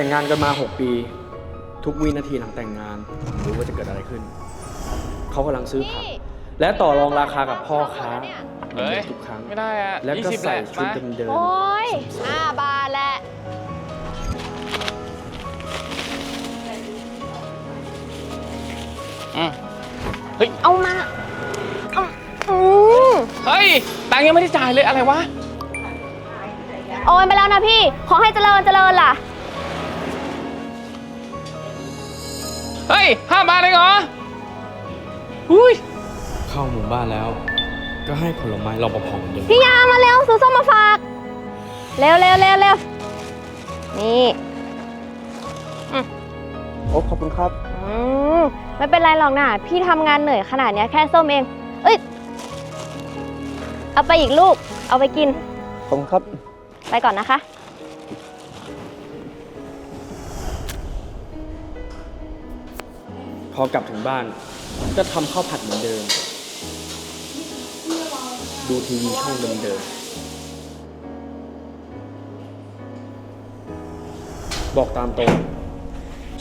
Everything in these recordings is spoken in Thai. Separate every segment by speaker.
Speaker 1: แต่งงานกันมา 6 ปี ทุกวินาทีหลังแต่งงานผมรู้ว่าจะเกิดอะไรขึ้น เขากำลังซื้อผัก และต่อรองราคากับพ่อค้าเหมือน
Speaker 2: เฮ้ย
Speaker 1: เดิมทุกครั้ง
Speaker 2: ไม่ได้อะ
Speaker 1: แล้วก็
Speaker 2: 20
Speaker 1: ใส่
Speaker 2: แหละ
Speaker 1: ชุด
Speaker 2: มา
Speaker 1: เดิม
Speaker 3: โอ้ยห้าบาทแหละ
Speaker 2: อืม
Speaker 3: เอามาเอาอืม
Speaker 2: เฮ้ย ตังค์ยังไม่ได้จ่ายเลยอะไรวะ
Speaker 3: โอนไปแล้วนะพี่ ขอให้เจริญเจริญล่ะ
Speaker 2: ห้าบาทเลยเหรออุ้ย
Speaker 1: ๆเข้าหมู่บ้านแล้ว ก็ให้ผลไม้รอปภเหมือนเดิม
Speaker 3: พี่ยามาเร็วซื้อส้มมาฝาก เร็วเร็วเร็วเร็วนี่
Speaker 1: โอ้ขอบคุณครับ
Speaker 3: อืมไม่เป็นไรหรอกนะพี่ทำงานเหนื่อยขนาดเนี้ยแค่ส้มเอง เอ้ย เอาไปอีกลูก เอาไปกิน
Speaker 1: ขอบคุณครับ
Speaker 3: ไปก่อนนะคะ
Speaker 1: พอกลับถึงบ้าน ก็ทำข้าวผัดเหมือนเดิม ดูทีวีช่องเดิมๆบอกตามตรง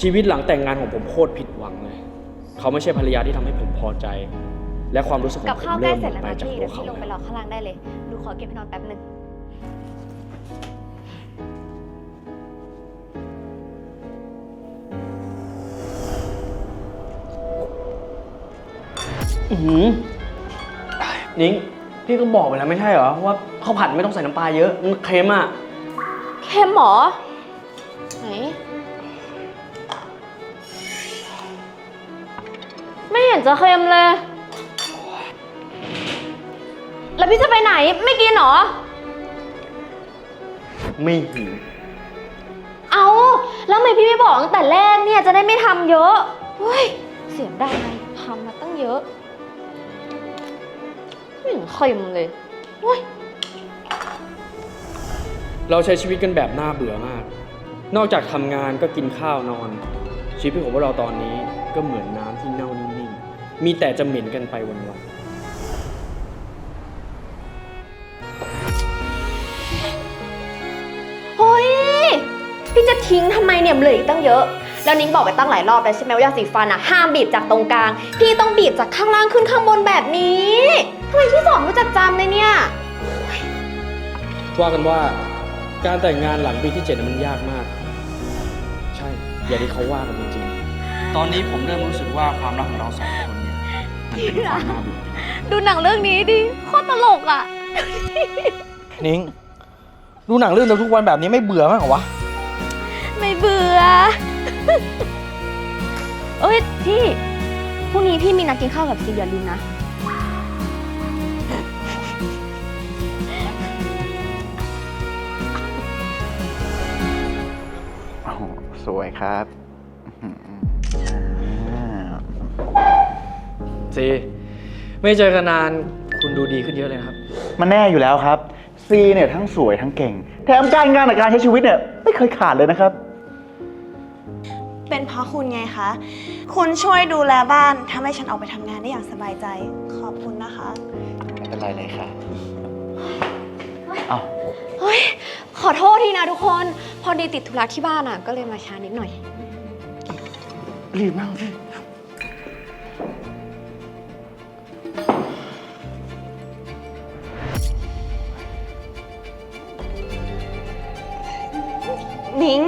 Speaker 1: ชีวิตหลังแต่งงานของผมโคตรผิดหวังเลย เขาไม่ใช่ภรรยาที่ทำให้ผมพอใจ และความรู้สึกของ
Speaker 3: กับ
Speaker 1: ผม
Speaker 3: ข้าวใกล้
Speaker 1: เริ่ม
Speaker 3: เส
Speaker 1: ห
Speaker 3: ร็
Speaker 1: ม
Speaker 3: จแล้วนะ
Speaker 1: ดไปจาก
Speaker 3: พี่
Speaker 1: ตั
Speaker 3: เดี๋
Speaker 1: ว
Speaker 3: ยว
Speaker 1: เขา
Speaker 3: พี่ลงไปรอข้างล่างได้เลย ดูขอเก็บให้นอนแป๊บนึง
Speaker 1: อื้อหือนิ้งพี่ก็บอกไปแล้วไม่ใช่เหรอ ว่าข้าวผัดไม่ต้องใส่น้ำปลาเยอะมันเค็มอะ
Speaker 3: เค็มเหรอไหนไม่เห็นจะเค็มเลย แล้วพี่จะไปไหนไม่กินเหรอ
Speaker 1: ไม่หิว
Speaker 3: เอาแล้วทำไมพี่ไม่บอกตั้งแต่แรกเนี่ยจะได้ไม่ทำเยอะเฮ้ยเสียดายทำมาตั้งเยอะ ไม่เห็นเค็มเลยเฮ้ย
Speaker 1: เราใช้ชีวิตกันแบบน่าเบื่อมาก นอกจากทำงานก็กินข้าวนอน ชีวิตของพวกเราตอนนี้ก็เหมือนน้ำที่เน่านิ่งๆ มีแต่จะเหม็นกันไปวัน
Speaker 3: เฮ้ย พี่จะทิ้งทำไมเนี่ยมันเหลืออีกตั้งเยอะ แล้วนิ้งบอกไปตั้งหลายรอบแล้วใช่ไหมว่ายาสีฟันอะห้ามบีบจากตรงกลาง พี่ต้องบีบจากข้างล่างขึ้นข้างบนแบบนี้ทำ ไมพี่สอนรู้จักจำเลยเนี่ย
Speaker 1: ๆว่ากันว่าการแต่งงานหลังปีที่เจ็ดนั้นมันยากมาก ใช่ อย่างที่เขาว่ากันจริงๆตอนนี้ผมเริ่มรู้สึกว่าความรักของเราสองคนเนี่ยมันเป็นความน่าเบื่อ
Speaker 3: ดูหนังเรื่องนี้ดิโคตรตลกอะ
Speaker 4: นิ้งดูหนังเรื่องเดียวทุกวันแบบนี้ไม่เบื่อมั้างเหรอวะ
Speaker 3: ไม่เบื่อ เอ้ยพี่พรุ่งนี้พี่มีนัดกินข้าวกับซีอย่าลืมนะ
Speaker 4: สวยครับอื้อหืออ่า
Speaker 1: ซีไม่เจอกันนานคุณดูดีขึ้นเยอะเลยนะครับ
Speaker 4: มันแน่อยู่แล้วครับ ซีเนี่ยทั้งสวยทั้งเก่ง แถมการงานกับการใช้ชีวิตเนี่ยไม่เคยขาดเลยนะครับ
Speaker 5: เป็นเพราะคุณไงคะ คุณช่วยดูแลบ้านทำให้ฉันออกไปทำงานได้อย่างสบายใจ ขอบคุณนะคะ
Speaker 4: ไม่เป็นไรเลยค่ะ เอ้า
Speaker 3: เฮ้ยข อโทษทีนะทุกคน พอดีติดธุระที่บ้านอะก็เลยมาช้านิดหน่อย
Speaker 4: รีบนั่งสิ
Speaker 5: นิ้ง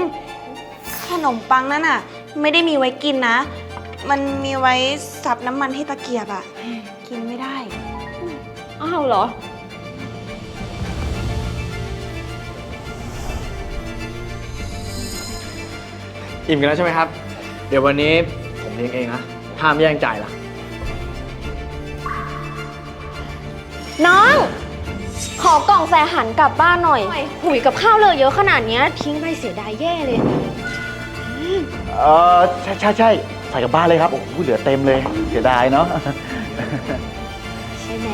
Speaker 5: ขนมปังนั่นน่ะ ไม่ได้มีไว้กินนะ มันมีไว้สับน้ำมันที่ตะเกียบอะกินไม่ได้
Speaker 3: อ้าวเหรอ
Speaker 1: อิ่มกันแล้วใช่ไหมครับ เดี๋ยววันนี้ผมเลี้ยงเองนะห้ามแย่งจ่ายล่ะ
Speaker 3: น้อง ขอกล่องใส่อาหารกลับบ้านหน่อย หุยกับข้าวเลยเยอะขนาดเนี้ยทิ้งไปเสียดายแย่เลย
Speaker 4: เออใช่ใช่ใช่ใส่กลับบ้านเลยครับ โอ้โหเหลือเต็มเลย เสียดายเนาะ
Speaker 3: ใช่ไหม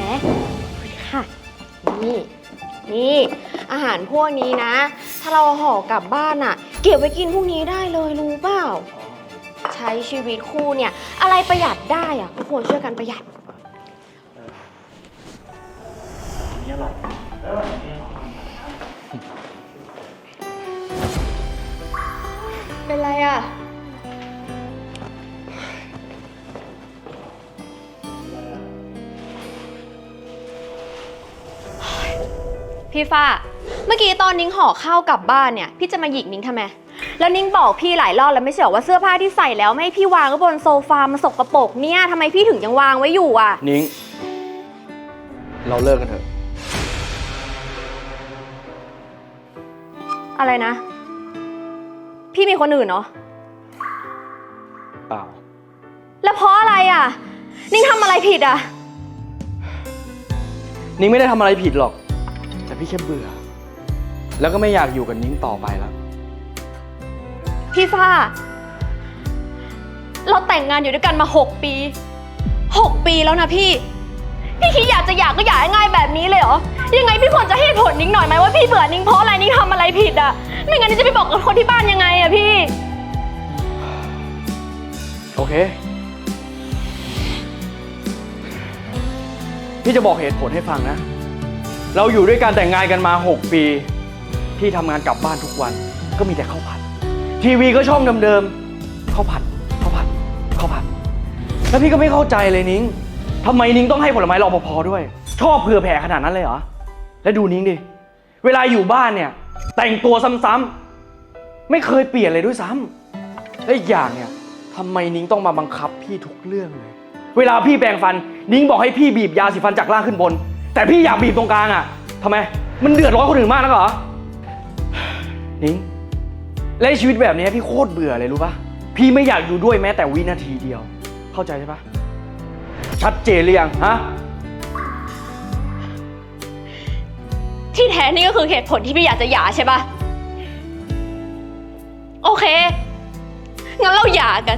Speaker 3: ค่ะ นี่ นี่ อาหารพวกนี้นะ ถ้าเราห่อกลับบ้านอะ เก็บไว้กินพรุ่งนี้ได้เลยรู้เปล่า ใช้ชีวิตคู่เนี่ย อะไรประหยัดได้อะทุกคนช่วยกันประหยัด เป็นไรอะพี่ฟ้า เมื่อกี้ตอนนิ้งห่อข้าวกลับบ้านเนี่ยพี่จะมาหยิกนิ้งทำไม แล้วนิ้งบอกพี่หลายรอบแล้วไม่ใช่เหรอว่าเสื้อผ้าที่ใส่แล้วไม่ให้พี่วางไว้บนโซฟามันสกปรกเนี่ยทำไมพี่ถึงยังวางไว้อยู่อะ
Speaker 1: นิ้ง เราเลิกกันเถอะ
Speaker 3: อะไรนะ พี่มีคนอื่นเนาะ
Speaker 1: เปล่า
Speaker 3: แล้วเพราะอะไรอะ นิ้งทำอะไรผิดอะ
Speaker 1: นิ้งไม่ได้ทำอะไรผิดหรอก แต่พี่แค่เบื่อ แล้วก็ไม่อยากอยู่กับนิ้งต่อไปแล้ว
Speaker 3: พี่ฟ้า เราแต่งงานอยู่ด้วยกันมา6ปี6ปีแล้วนะพี่ พี่คิดอยากจะอยากก็อยากง่ายๆแบบนี้เลยเหรอ ยังไงพี่ควรจะให้เหตุผลนิ้งหน่อยไหมว่าพี่เบื่อนิ้งเพราะอะไรนิ้งทำอะไรผิดอะ ไม่งั้นนิ้งจะไปบอกกับคนที่บ้านยังไงอะพี่
Speaker 1: โอเค พี่จะบอกเหตุผลให้ฟังนะ เราอยู่ด้วยกันแต่งงานกันมา 6 ปี พี่ทำงานกลับบ้านทุกวัน ก็มีแต่ข้าวผัด ทีวีก็ช่องเดิมๆข้าวผัดข้าวผัดข้าวผัด แล้วพี่ก็ไม่เข้าใจเลยนิ้งทำไมนิ้งต้องให้ผลไม้รอปภด้วย ชอบเผื่อแผ่ขนาดนั้นเลยเหรอ แล้วดูนิ้งดิ เวลาอยู่บ้านเนี่ย แต่งตัวซ้ำๆไม่เคยเปลี่ยนเลยด้วยซ้ำและอีกอย่างเนี่ยทำไมนิ้งต้องมาบังคับพี่ทุกเรื่องเลย เวลาพี่แปรงฟัน นิ้งบอกให้พี่บีบยาสีฟันจากล่างขึ้นบน แต่พี่อยากบีบตรงกลางอะทำไม มันเดือดร้อนคนอื่นมากนักเหรอ นิ้งและชีวิตแบบนี้พี่โคตรเบื่อเลยรู้ปะพี่ไม่อยากอยู่ด้วยแม้แต่วินาทีเดียว เข้าใจใช่ปะชัดเจนหรือยังฮะ
Speaker 3: ที่แท้นี่ก็คือเหตุผลที่พี่อยากจะหย่าใช่ปะโอเค งั้นเราหย่ากัน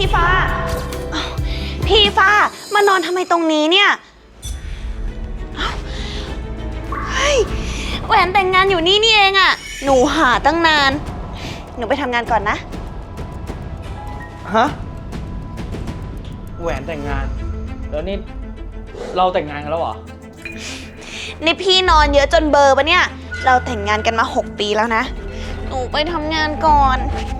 Speaker 5: พี่ฟ้าอ้าวพี่ฟ้ามานอนทำไมตรงนี้เนี่ยอ้าวเฮ้ยแหวนแต่งงานอยู่นี่นี่เองอะหนูหาตั้งนาน หนูไปทำงานก่อนนะ
Speaker 1: ฮะ แหวนแต่งงาน แล้วนี่ เราแต่งงานกันแล้วเหรอ
Speaker 5: นี่พี่นอนเยอะจนเบลอร์ปะเนี่ย เราแต่งงานกันมา 6 ปีแล้วนะ หนูไปทำงานก่อน
Speaker 1: โ